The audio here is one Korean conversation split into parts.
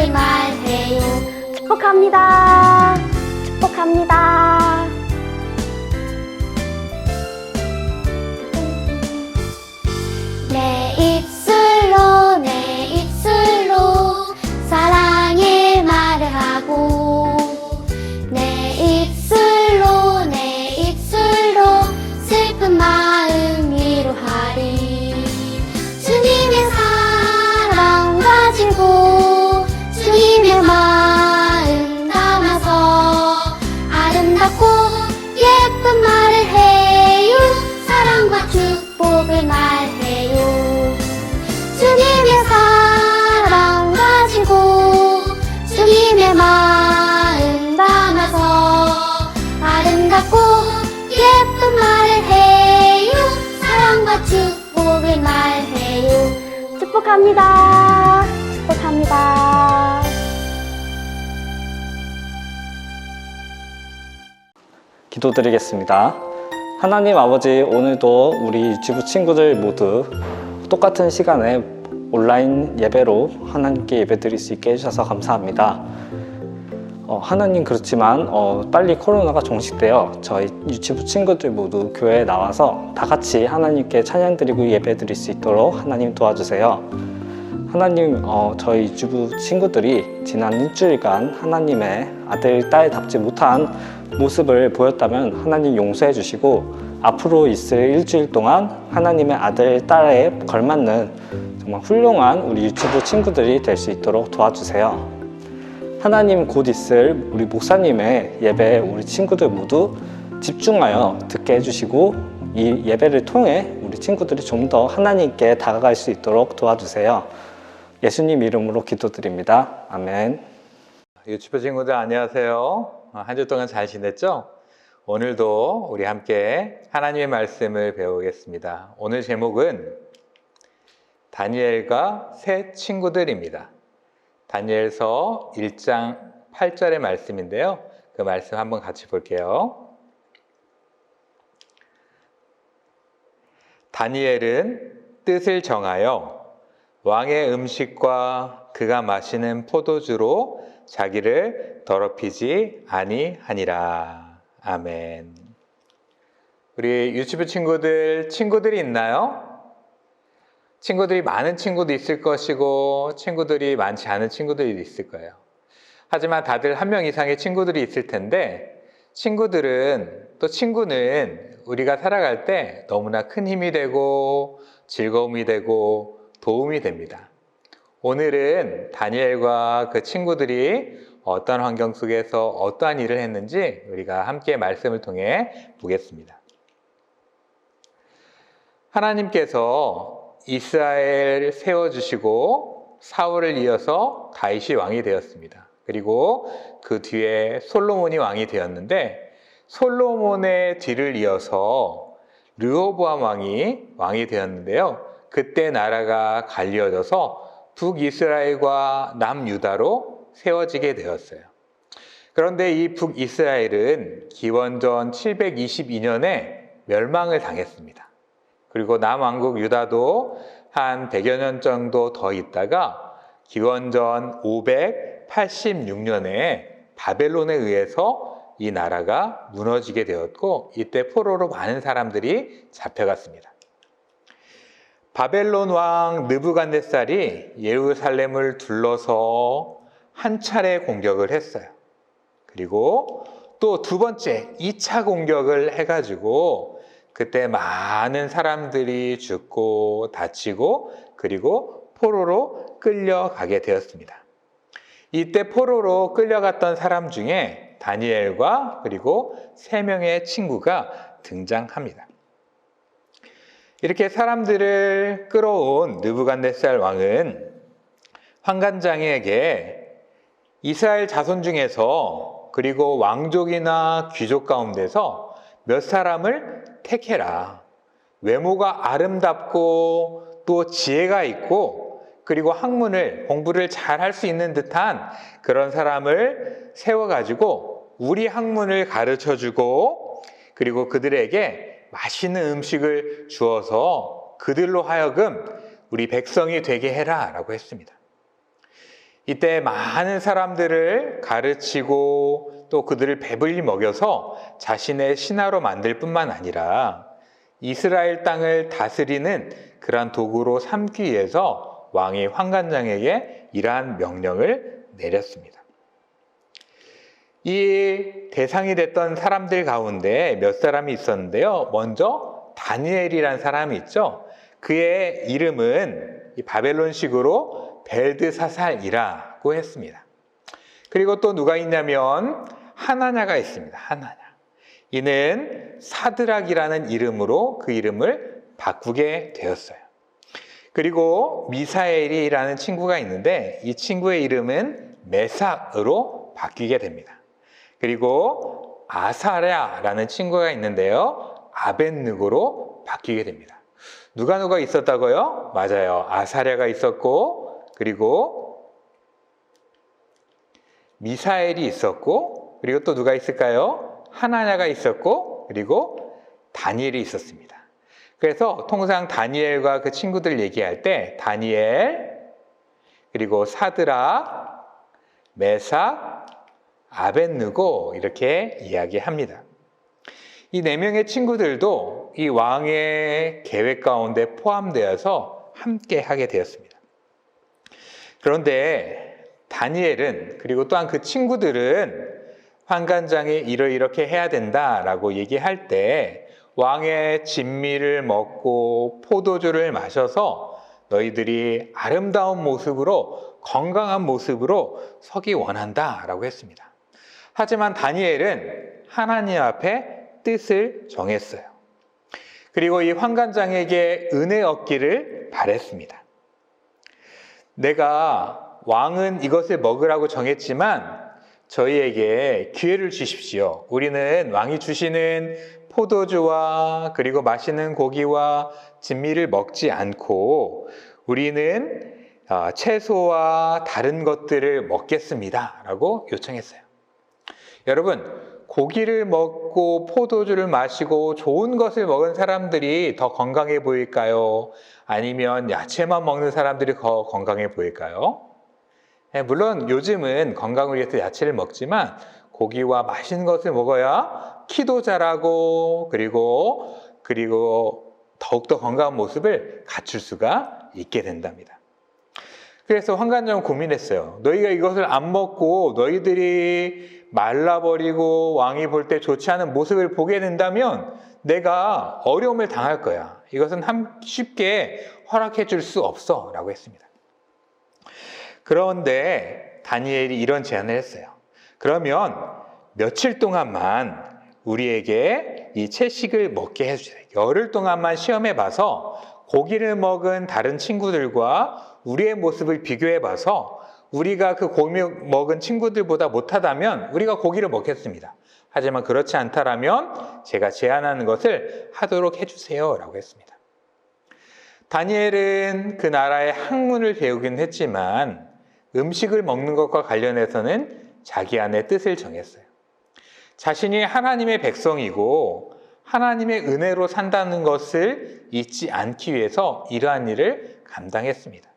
하지 마세요. 축복합니다. 축복합니다. 예 기도드리겠습니다. 하나님 아버지 오늘도 우리 유치부 친구들 모두 똑같은 시간에 온라인 예배로 하나님께 예배 드릴 수 있게 해주셔서 감사합니다. 어, 하나님 그렇지만 어, 빨리 코로나가 종식되어 저희 유치부 친구들 모두 교회에 나와서 다 같이 하나님께 찬양 드리고 예배 드릴 수 있도록 하나님 도와주세요. 하나님, 어, 저희 유치부 친구들이 지난 일주일간 하나님의 아들, 딸답지 못한 모습을 보였다면 하나님 용서해 주시고 앞으로 있을 일주일 동안 하나님의 아들, 딸에 걸맞는 정말 훌륭한 우리 유치부 친구들이 될 수 있도록 도와주세요. 하나님 곧 있을 우리 목사님의 예배에 우리 친구들 모두 집중하여 듣게 해주시고 이 예배를 통해 우리 친구들이 좀 더 하나님께 다가갈 수 있도록 도와주세요. 예수님 이름으로 기도드립니다. 아멘. 유튜브 친구들 안녕하세요. 한 주 동안 잘 지냈죠? 오늘도 우리 함께 하나님의 말씀을 배우겠습니다. 오늘 제목은 다니엘과 새 친구들입니다. 다니엘서 1장 8절의 말씀인데요. 그 말씀 한번 같이 볼게요. 다니엘은 뜻을 정하여 왕의 음식과 그가 마시는 포도주로 자기를 더럽히지 아니하니라. 아멘. 우리 유튜브 친구들, 친구들이 있나요? 친구들이 많은 친구도 있을 것이고, 친구들이 많지 않은 친구들이 있을 거예요. 하지만 다들 한 명 이상의 친구들이 있을 텐데, 친구들은, 또 친구는 우리가 살아갈 때 너무나 큰 힘이 되고, 즐거움이 되고, 도움이 됩니다. 오늘은 다니엘과 그 친구들이 어떤 환경 속에서 어떠한 일을 했는지 우리가 함께 말씀을 통해 보겠습니다. 하나님께서 이스라엘 세워주시고 사울을 이어서 다윗이 왕이 되었습니다. 그리고 그 뒤에 솔로몬이 왕이 되었는데 솔로몬의 뒤를 이어서 르호보암 왕이 왕이 되었는데요. 그때 나라가 갈리어져서 북이스라엘과 남유다로 세워지게 되었어요. 그런데 이 북이스라엘은 기원전 722년에 멸망을 당했습니다. 그리고 남왕국 유다도 한 100여 년 정도 더 있다가 기원전 586년에 바벨론에 의해서 이 나라가 무너지게 되었고 이때 포로로 많은 사람들이 잡혀갔습니다. 바벨론 왕 느부갓네살이 예루살렘을 둘러서 한 차례 공격을 했어요. 그리고 또 두 번째 2차 공격을 해가지고 그때 많은 사람들이 죽고 다치고 그리고 포로로 끌려가게 되었습니다. 이때 포로로 끌려갔던 사람 중에 다니엘과 그리고 세 명의 친구가 등장합니다. 이렇게 사람들을 끌어온 느부갓네살 왕은 환관장에게 이스라엘 자손 중에서 그리고 왕족이나 귀족 가운데서 몇 사람을 택해라. 외모가 아름답고 또 지혜가 있고 그리고 학문을 공부를 잘 할 수 있는 듯한 그런 사람을 세워가지고 우리 학문을 가르쳐 주고 그리고 그들에게 맛있는 음식을 주어서 그들로 하여금 우리 백성이 되게 해라 라고 했습니다. 이때 많은 사람들을 가르치고 또 그들을 배불리 먹여서 자신의 신하로 만들 뿐만 아니라 이스라엘 땅을 다스리는 그러한 도구로 삼기 위해서 왕이 환관장에게 이러한 명령을 내렸습니다. 이 대상이 됐던 사람들 가운데 몇 사람이 있었는데요. 먼저 다니엘이라는 사람이 있죠. 그의 이름은 이 바벨론식으로 벨드사살이라고 했습니다. 그리고 또 누가 있냐면 하나냐가 있습니다. 하나냐. 이는 사드락이라는 이름으로 그 이름을 바꾸게 되었어요. 그리고 미사엘이라는 친구가 있는데 이 친구의 이름은 메삭으로 바뀌게 됩니다. 그리고 아사랴라는 친구가 있는데요. 아벤느고로 바뀌게 됩니다. 누가 누가 있었다고요? 맞아요. 아사랴가 있었고 그리고 미사엘이 있었고 그리고 또 누가 있을까요? 하나냐가 있었고 그리고 다니엘이 있었습니다. 그래서 통상 다니엘과 그 친구들 얘기할 때 다니엘 그리고 사드라 메삭 아벤느고 이렇게 이야기합니다. 이 네 명의 친구들도 이 왕의 계획 가운데 포함되어서 함께 하게 되었습니다. 그런데 다니엘은 그리고 또한 그 친구들은 환관장이 이러이렇게 해야 된다라고 얘기할 때 왕의 진미를 먹고 포도주를 마셔서 너희들이 아름다운 모습으로 건강한 모습으로 서기 원한다라고 했습니다. 하지만 다니엘은 하나님 앞에 뜻을 정했어요. 그리고 이 환관장에게 은혜 얻기를 바랬습니다. 내가 왕은 이것을 먹으라고 정했지만 저희에게 기회를 주십시오. 우리는 왕이 주시는 포도주와 그리고 맛있는 고기와 진미를 먹지 않고 우리는 아, 채소와 다른 것들을 먹겠습니다. 라고 요청했어요. 여러분, 고기를 먹고 포도주를 마시고 좋은 것을 먹은 사람들이 더 건강해 보일까요? 아니면 야채만 먹는 사람들이 더 건강해 보일까요? 네, 물론 요즘은 건강을 위해서 야채를 먹지만 고기와 맛있는 것을 먹어야 키도 자라고 그리고 그리고 더욱더 건강한 모습을 갖출 수가 있게 된답니다. 그래서 환관장은 고민했어요. 너희가 이것을 안 먹고 너희들이 말라버리고 왕이 볼 때 좋지 않은 모습을 보게 된다면 내가 어려움을 당할 거야. 이것은 쉽게 허락해 줄 수 없어. 라고 했습니다. 그런데 다니엘이 이런 제안을 했어요. 그러면 며칠 동안만 우리에게 이 채식을 먹게 해주세요. 열흘 동안만 시험해 봐서 고기를 먹은 다른 친구들과 우리의 모습을 비교해 봐서 우리가 그 고기 먹은 친구들보다 못하다면 우리가 고기를 먹겠습니다. 하지만 그렇지 않다라면 제가 제안하는 것을 하도록 해주세요. 라고 했습니다. 다니엘은 그 나라의 학문을 배우긴 했지만 음식을 먹는 것과 관련해서는 자기 안의 뜻을 정했어요. 자신이 하나님의 백성이고 하나님의 은혜로 산다는 것을 잊지 않기 위해서 이러한 일을 감당했습니다.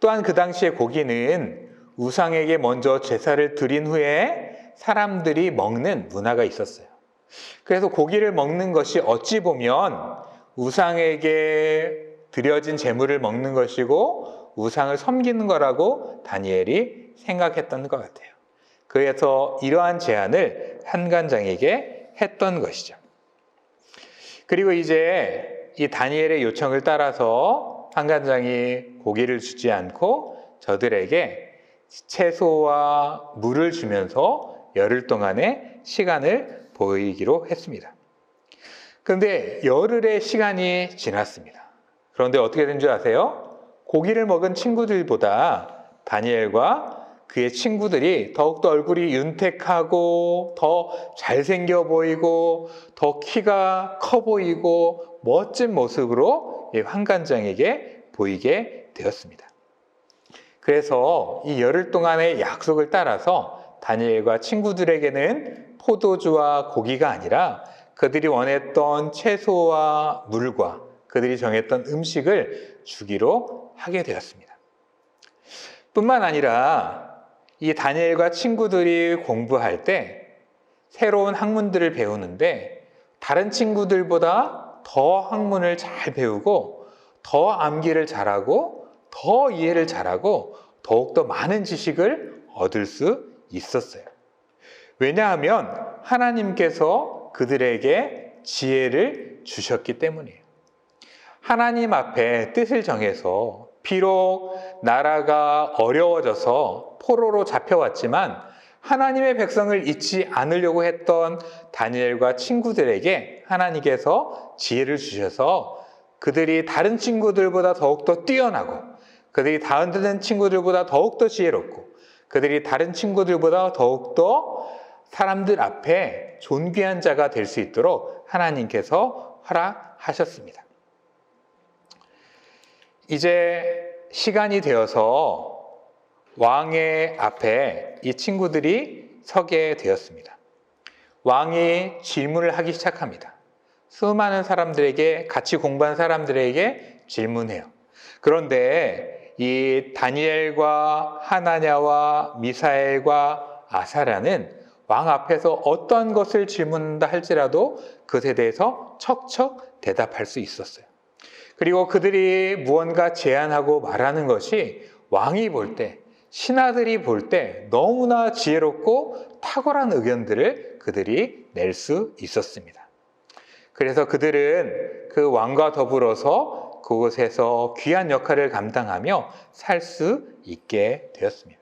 또한 그 당시에 고기는 우상에게 먼저 제사를 드린 후에 사람들이 먹는 문화가 있었어요. 그래서 고기를 먹는 것이 어찌 보면 우상에게 드려진 재물을 먹는 것이고 우상을 섬기는 거라고 다니엘이 생각했던 것 같아요. 그래서 이러한 제안을 한간장에게 했던 것이죠. 그리고 이제 이 다니엘의 요청을 따라서 한간장이 고기를 주지 않고 저들에게 채소와 물을 주면서 열흘 동안의 시간을 보이기로 했습니다. 그런데 열흘의 시간이 지났습니다. 그런데 어떻게 된 줄 아세요? 고기를 먹은 친구들보다 다니엘과 그의 친구들이 더욱더 얼굴이 윤택하고 더 잘생겨 보이고 더 키가 커 보이고 멋진 모습으로 환관장에게 보이게 되었습니다. 그래서 이 열흘 동안의 약속을 따라서 다니엘과 친구들에게는 포도주와 고기가 아니라 그들이 원했던 채소와 물과 그들이 정했던 음식을 주기로 하게 되었습니다. 뿐만 아니라 이 다니엘과 친구들이 공부할 때 새로운 학문들을 배우는데 다른 친구들보다 더 학문을 잘 배우고 더 암기를 잘하고 더 이해를 잘하고 더욱더 많은 지식을 얻을 수 있었어요. 왜냐하면 하나님께서 그들에게 지혜를 주셨기 때문이에요. 하나님 앞에 뜻을 정해서 비록 나라가 어려워져서 포로로 잡혀왔지만 하나님의 백성을 잊지 않으려고 했던 다니엘과 친구들에게 하나님께서 지혜를 주셔서 그들이 다른 친구들보다 더욱더 뛰어나고 그들이 다른 친구들보다 더욱더 지혜롭고 그들이 다른 친구들보다 더욱더 사람들 앞에 존귀한 자가 될 수 있도록 하나님께서 허락하셨습니다. 이제 시간이 되어서 왕의 앞에 이 친구들이 서게 되었습니다. 왕이 질문을 하기 시작합니다. 수많은 사람들에게 같이 공부한 사람들에게 질문해요. 그런데 이 다니엘과 하나냐와 미사엘과 아사라는 왕 앞에서 어떤 것을 질문한다 할지라도 그것에 대해서 척척 대답할 수 있었어요. 그리고 그들이 무언가 제안하고 말하는 것이 왕이 볼 때, 신하들이 볼 때 너무나 지혜롭고 탁월한 의견들을 그들이 낼 수 있었습니다. 그래서 그들은 그 왕과 더불어서 그곳에서 귀한 역할을 감당하며 살 수 있게 되었습니다.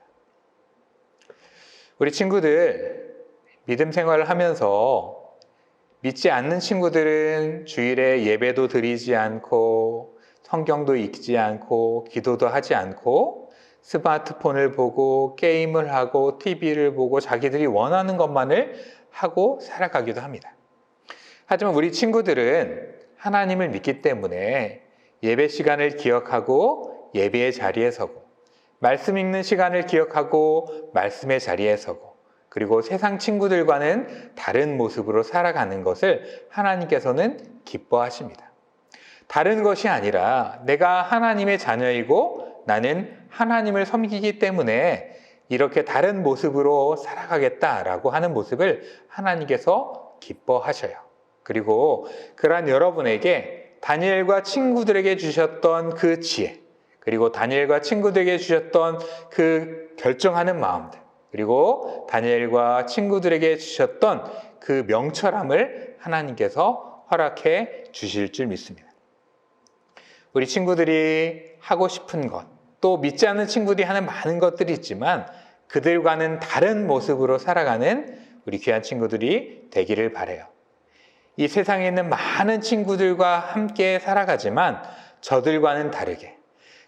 우리 친구들 믿음 생활을 하면서 믿지 않는 친구들은 주일에 예배도 드리지 않고 성경도 읽지 않고 기도도 하지 않고 스마트폰을 보고 게임을 하고 TV를 보고 자기들이 원하는 것만을 하고 살아가기도 합니다. 하지만 우리 친구들은 하나님을 믿기 때문에 예배 시간을 기억하고 예배의 자리에 서고 말씀 읽는 시간을 기억하고 말씀의 자리에 서고 그리고 세상 친구들과는 다른 모습으로 살아가는 것을 하나님께서는 기뻐하십니다. 다른 것이 아니라 내가 하나님의 자녀이고 나는 하나님을 섬기기 때문에 이렇게 다른 모습으로 살아가겠다라고 하는 모습을 하나님께서 기뻐하셔요. 그리고 그러한 여러분에게 다니엘과 친구들에게 주셨던 그 지혜, 그리고 다니엘과 친구들에게 주셨던 그 결정하는 마음들, 그리고 다니엘과 친구들에게 주셨던 그 명철함을 하나님께서 허락해 주실 줄 믿습니다. 우리 친구들이 하고 싶은 것, 또 믿지 않는 친구들이 하는 많은 것들이 있지만 그들과는 다른 모습으로 살아가는 우리 귀한 친구들이 되기를 바래요. 이 세상에 있는 많은 친구들과 함께 살아가지만 저들과는 다르게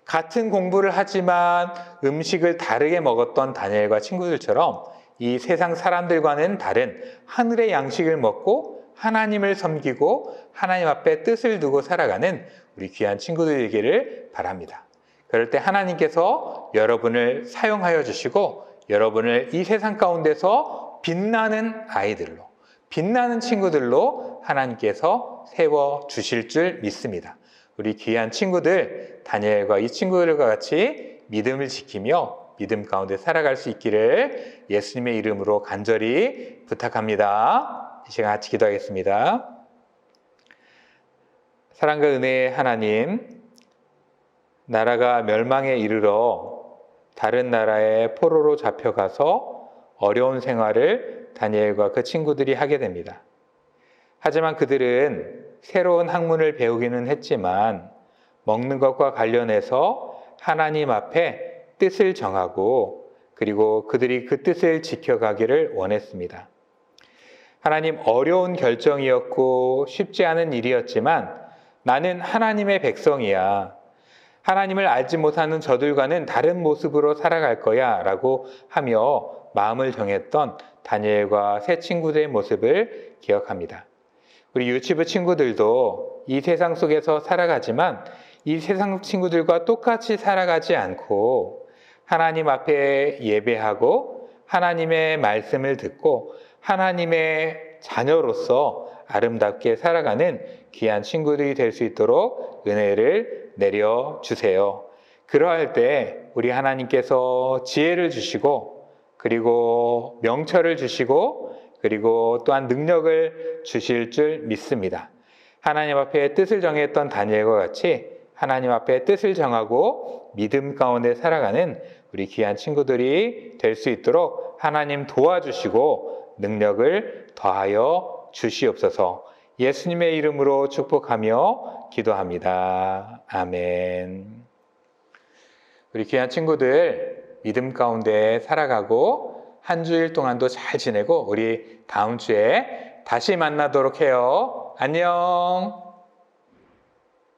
같은 공부를 하지만 음식을 다르게 먹었던 다니엘과 친구들처럼 이 세상 사람들과는 다른 하늘의 양식을 먹고 하나님을 섬기고 하나님 앞에 뜻을 두고 살아가는 우리 귀한 친구들 되기를 바랍니다. 그럴 때 하나님께서 여러분을 사용하여 주시고 여러분을 이 세상 가운데서 빛나는 아이들로 빛나는 친구들로 하나님께서 세워 주실 줄 믿습니다. 우리 귀한 친구들 다니엘과 이 친구들과 같이 믿음을 지키며 믿음 가운데 살아갈 수 있기를 예수님의 이름으로 간절히 부탁합니다. 이 시간 같이 기도하겠습니다. 사랑과 은혜의 하나님, 나라가 멸망에 이르러 다른 나라에 포로로 잡혀가서 어려운 생활을 다니엘과 그 친구들이 하게 됩니다. 하지만 그들은 새로운 학문을 배우기는 했지만 먹는 것과 관련해서 하나님 앞에 뜻을 정하고 그리고 그들이 그 뜻을 지켜가기를 원했습니다. 하나님 어려운 결정이었고 쉽지 않은 일이었지만 나는 하나님의 백성이야. 하나님을 알지 못하는 저들과는 다른 모습으로 살아갈 거야 라고 하며 마음을 정했던 다니엘과 새 친구들의 모습을 기억합니다. 우리 유치부 친구들도 이 세상 속에서 살아가지만 이 세상 친구들과 똑같이 살아가지 않고 하나님 앞에 예배하고 하나님의 말씀을 듣고 하나님의 자녀로서 아름답게 살아가는 귀한 친구들이 될 수 있도록 은혜를 내려 주세요. 그러할 때 우리 하나님께서 지혜를 주시고 그리고 명철을 주시고 그리고 또한 능력을 주실 줄 믿습니다. 하나님 앞에 뜻을 정했던 다니엘과 같이 하나님 앞에 뜻을 정하고 믿음 가운데 살아가는 우리 귀한 친구들이 될 수 있도록 하나님 도와주시고 능력을 더하여 주시옵소서 예수님의 이름으로 축복하며 기도합니다. 아멘. 우리 귀한 친구들 믿음 가운데 살아가고 한 주일 동안도 잘 지내고 우리 다음 주에 다시 만나도록 해요. 안녕.